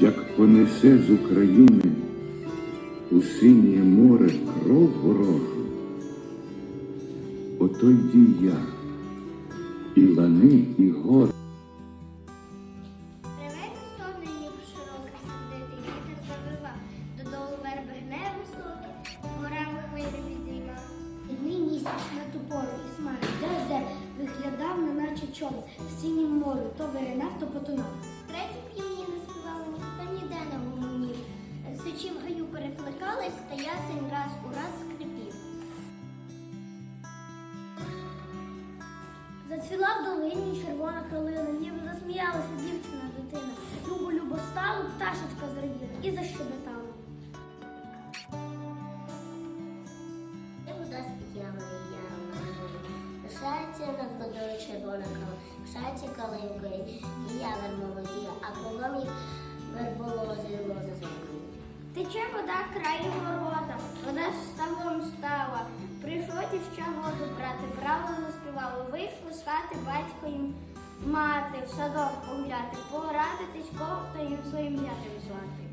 як понесе з України у синє море кров ворожу, ото йди я, і лани, і гори. Реве стогне ніби широке, сердитий вітер завива, додолу верби гне високе, перекликались, та ясень раз у раз скрипів. Зацвіла в долині червона калина, ніби засміялася дівчина дитина. Любо любо стало, пташечка зраділа і защебетала. Вода ями і яром Лишається над водою червона кала, лишається калинкою край ворота, вона ставом стала. Прийшло дівча воду брати, право заспівало. Вийшло з хати батько їм мати, в садок погуляти, порадитись, їм своїм ятим звати.